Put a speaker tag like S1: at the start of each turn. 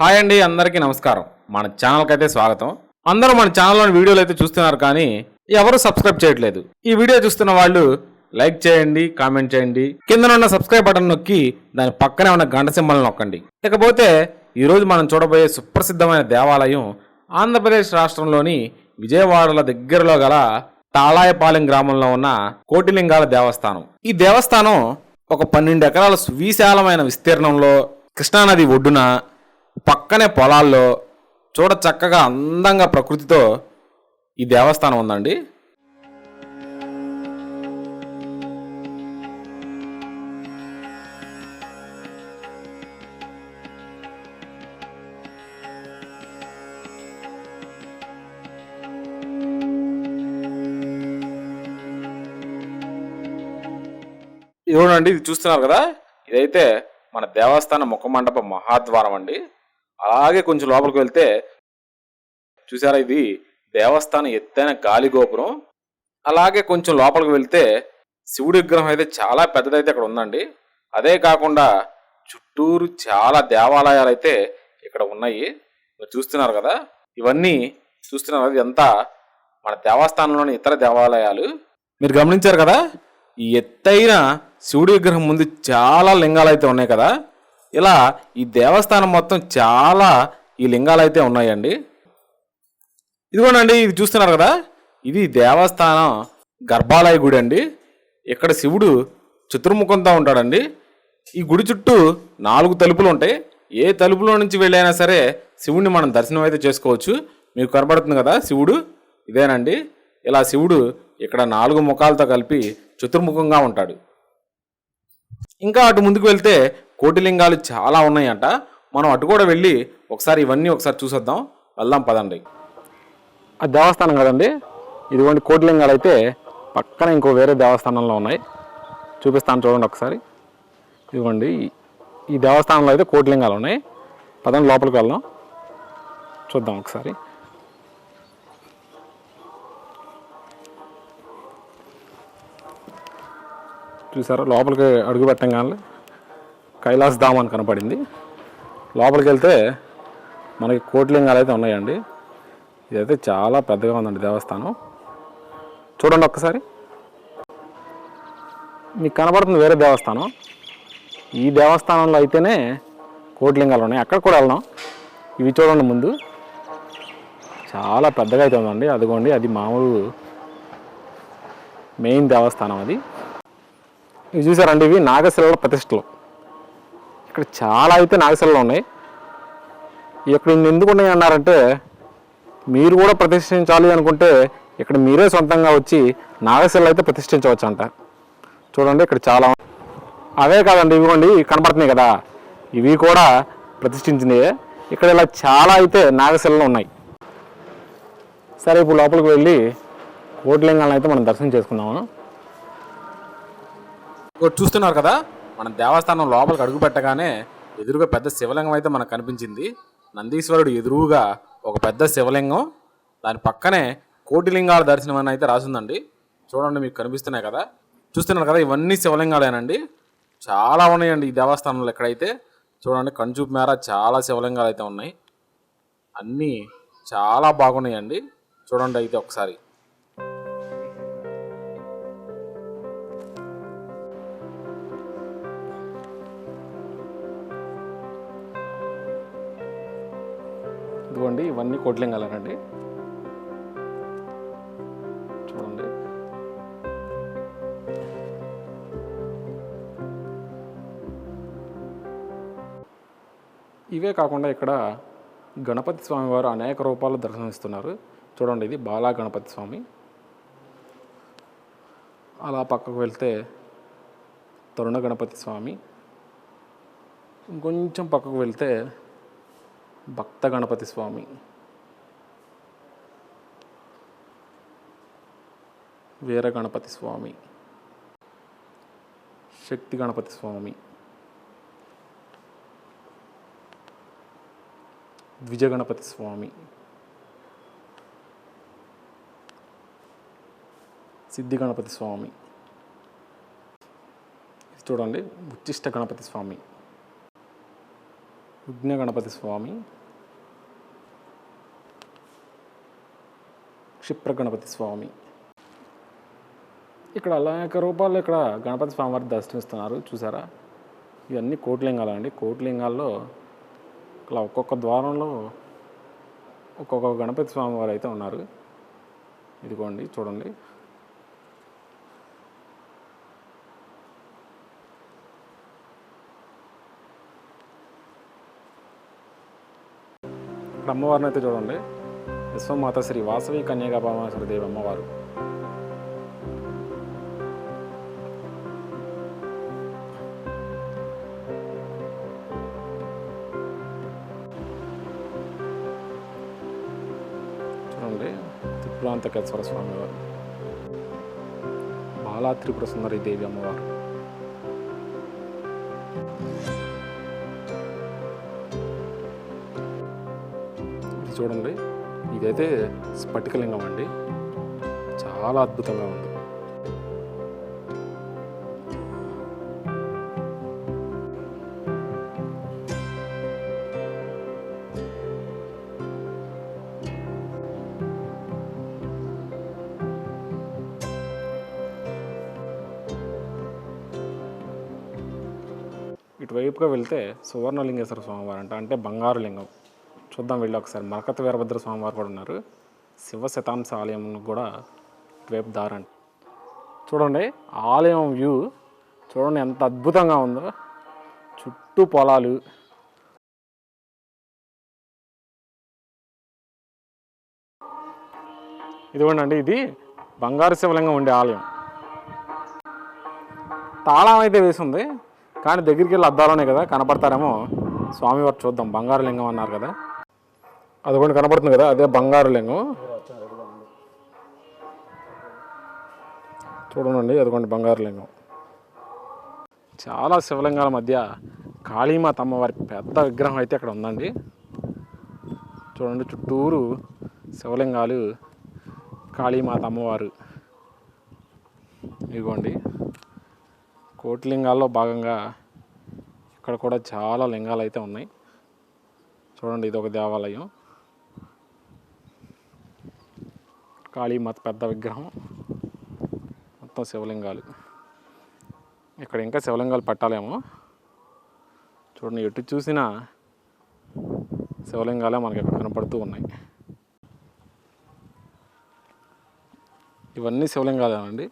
S1: Hi అండి అందరికీ నమస్కారం. మన ఛానల్కి అయితే స్వాగతం. అందరూ మన ఛానల్లోని వీడియోలు అయితే చూస్తున్నారు కానీ ఎవరు సబ్స్క్రైబ్ చేయట్లేదు. ఈ వీడియో చూస్తున్న వాళ్ళు లైక్ చేయండి కామెంట్ చేయండి. కింద ఉన్న సబ్స్క్రైబ్ బటన్ నొక్కి దాని పక్కనే ఉన్న గంట సింబల్ నొక్కండి. ఇకపోతే ఈరోజు మనం చూడబోయే సుప్రసిద్ధమైన దేవాలయం ఆంధ్రప్రదేశ్ రాష్ట్రంలోని విజయవాడల దగ్గరలో గల తాళాయపాలెం గ్రామంలో ఉన్న కోటిలింగాల దేవస్థానం. ఈ దేవస్థానం ఒక పన్నెండు ఎకరాల సువిశాలమైన విస్తీర్ణంలో కృష్ణానది ఒడ్డున పక్కనే పొలాల్లో చూడ చక్కగా అందంగా ప్రకృతితో ఈ దేవస్థానం ఉందండి. చూడండి ఇది చూస్తున్నారు కదా? ఇదైతే మన దేవస్థాన ముఖమండప మహాద్వారం అండి. అలాగే కొంచెం లోపలికి వెళ్తే చూసారా ఇది? దేవస్థానం ఎత్తైన గాలి గోపురం. అలాగే కొంచెం లోపలికి వెళ్తే శివుడి విగ్రహం అయితే చాలా పెద్దదైతే అక్కడ ఉందండి. అదే కాకుండా చుట్టూరు చాలా దేవాలయాలు అయితే ఇక్కడ ఉన్నాయి. మీరు చూస్తున్నారు కదా? ఇవన్నీ చూస్తున్నారు ఇదంతా మన దేవస్థానంలోని ఇతర దేవాలయాలు. మీరు గమనించారు కదా? ఈ ఎత్తైన శివుడి విగ్రహం ముందు చాలా లింగాలు అయితే ఉన్నాయి కదా? ఇలా ఈ దేవస్థానం మొత్తం చాలా ఈ లింగాలు అయితే ఉన్నాయండి. ఇదిగోనండి ఇది చూస్తున్నారు కదా? ఇది దేవస్థానం గర్భాలయ గుడి అండి. ఇక్కడ శివుడు చతుర్ముఖంతో ఉంటాడండి. ఈ గుడి చుట్టూ నాలుగు తలుపులు ఉంటాయి. ఏ తలుపులో నుంచి వెళ్ళైనా సరే శివుడిని మనం దర్శనం అయితే చేసుకోవచ్చు. మీకు కనబడుతుంది కదా శివుడు? ఇదేనండి. ఇలా శివుడు ఇక్కడ నాలుగు ముఖాలతో కలిపి చతుర్ముఖంగా ఉంటాడు. ఇంకా అటు ముందుకు వెళ్తే కోటిలింగాలు చాలా ఉన్నాయంట. మనం అటు కూడా వెళ్ళి ఒకసారి ఇవన్నీ ఒకసారి చూసేద్దాం. వెళ్దాం పదండి. ఆ దేవస్థానం కదండి? ఇదిగోండి కోటిలింగాలు అయితే పక్కన ఇంకో వేరే దేవస్థానంలో ఉన్నాయి. చూపిస్తాను చూడండి ఒకసారి. ఇదిగోండి ఈ- ఈ దేవస్థానంలో అయితే కోటిలింగాలు ఉన్నాయి. పదండి లోపలికి వెళ్దాం. చూద్దాం ఒకసారి. చూసారా? లోపలికి అడుగు పెట్టంగానే కైలాస్ ధామ్ అని కనపడింది. లోపలికి వెళ్తే మనకి కోటిలింగాలు అయితే ఉన్నాయండి. ఇదైతే చాలా పెద్దగా ఉందండి దేవస్థానం. చూడండి ఒక్కసారి. మీకు కనబడుతుంది వేరే దేవస్థానం. ఈ దేవస్థానంలో అయితేనే కోటిలింగాలు ఉన్నాయి. అక్కడ కూడా వెళ్దాం. ఇవి చూడండి ముందు. చాలా పెద్దగా అయితే ఉందండి. అదిగోండి అది మామూలు మెయిన్ దేవస్థానం అది. ఇవి చూసారండి ఇవి నాగశిలలో ప్రతిష్టలు. ఇక్కడ చాలా అయితే నాగశిలలో ఉన్నాయి. ఇక్కడ ఎందుకు ఉన్నాయి అన్నారంటే మీరు కూడా ప్రతిష్ఠించాలి అనుకుంటే ఇక్కడ మీరే సొంతంగా వచ్చి నాగశిలలో అయితే ప్రతిష్ఠించవచ్చు అంట. చూడండి ఇక్కడ చాలా అవే కాదండి ఇవ్వండి కనపడుతున్నాయి కదా. ఇవి కూడా ప్రతిష్ఠించినవే ఇక్కడ ఇలా చాలా అయితే నాగశిలలో ఉన్నాయి. సరే ఇప్పుడు లోపలికి వెళ్ళి కోటిలింగాలను అయితే మనం దర్శనం చేసుకుందాము. ఒకటి చూస్తున్నారు కదా? మన దేవస్థానం లోపలికి అడుగు పెట్టగానే ఎదురుగా పెద్ద శివలింగం అయితే మనకు కనిపించింది. నందీశ్వరుడు ఎదురుగా ఒక పెద్ద శివలింగం. దాని పక్కనే కోటిలింగాల దర్శనం అని అయితే రాసిందండి. చూడండి మీకు కనిపిస్తున్నాయి కదా. చూస్తున్నారు కదా ఇవన్నీ శివలింగాలేనండి. చాలా ఉన్నాయండి ఈ దేవస్థానంలో ఎక్కడైతే. చూడండి కంచూపు మేర చాలా శివలింగాలు అయితే ఉన్నాయి. అన్నీ చాలా బాగున్నాయండి. చూడండి అయితే ఒకసారి. ఇదిగోండి ఇవన్నీ కోట్లింగాలనండి. చూడండి. ఇవే కాకుండా ఇక్కడ గణపతి స్వామి వారు అనేక రూపాలు దర్శనమిస్తున్నారు చూడండి ఇది బాలా గణపతి స్వామి. అలా పక్కకు వెళ్తే తరుణ గణపతి స్వామి. ఇంకొంచెం పక్కకు వెళ్తే భక్త గణపతి స్వామి. వీర గణపతి స్వామి. శక్తి గణపతి స్వామి. ద్విజ గణపతి స్వామి. సిద్ధి గణపతి స్వామి. ఇది చూడండి ఉచ్చిష్ట గణపతి స్వామి. విఘ్న గణపతి స్వామి క్షిప్ర గణపతి స్వామి. ఇక్కడ అనేక రూపాల్లో ఇక్కడ గణపతి స్వామివారి దర్శనమిస్తున్నారు చూసారా? ఇవన్నీ కోట్లింగాలు అండి. కోట్లింగాల్లో ఇలా ఒక్కొక్క ద్వారంలో ఒక్కొక్క గణపతి స్వామివారు అయితే ఉన్నారు. ఇదిగోండి చూడండి. ఇక్కడ అమ్మవారిని అయితే చూడండి. విశ్వమాత శ్రీ వాసవి కన్యగా పరమేశ్వర దేవి అమ్మవారు. చూడండి త్రిపురాంతకేశ్వర స్వామి వారు. బాలా త్రిపుర సుందరి దేవి అమ్మవారు. ఇది చూడండి. ఇదైతే స్ఫటికలింగం అండి. చాలా అద్భుతంగా ఉంది. ఇటువైపుగా వెళ్తే సువర్ణలింగేశ్వర స్వామివారు అంట అంటే బంగారు లింగం చూద్దాం వెళ్ళి ఒకసారి. మరకత వీరభద్ర స్వామివారు కూడా ఉన్నారు. శివ శతాంశ ఆలయం కూడా ఇటువైపు దారంట చూడండి ఆలయం వ్యూ. చూడండి ఎంత అద్భుతంగా ఉందో. చుట్టూ పొలాలు. ఇదిగోండి ఇది బంగారు శివలింగం ఉండే ఆలయం. తాళం అయితే వేసి ఉంది కానీ దగ్గరికి వెళ్ళి అద్దాలోనే కదా కనపడతారేమో. స్వామివారు చూద్దాం బంగారు లింగం అన్నారు కదా. అది కూడా కనబడుతుంది కదా అదే బంగారు లింగం చూడండి అదిగోండి బంగారు లింగం చాలా శివలింగాల మధ్య కాళీమాత అమ్మవారి పెద్ద విగ్రహం అయితే ఇక్కడ ఉందండి. చూడండి చుట్టూరు శివలింగాలు కాళీమాత అమ్మవారు. ఇదిగోండి కోటిలింగాల్లో భాగంగా ఇక్కడ కూడా చాలా లింగాలు అయితే ఉన్నాయి. చూడండి ఇది ఒక దేవాలయం. కాళీమాత పెద్ద విగ్రహం. మొత్తం శివలింగాలు. ఇక్కడ ఇంకా శివలింగాలు పట్టాలేమో. చూడండి ఎటు చూసినా శివలింగాలే మనకి ఇక్కడ కనపడుతూ ఉన్నాయి. ఇవన్నీ శివలింగాలేనండి.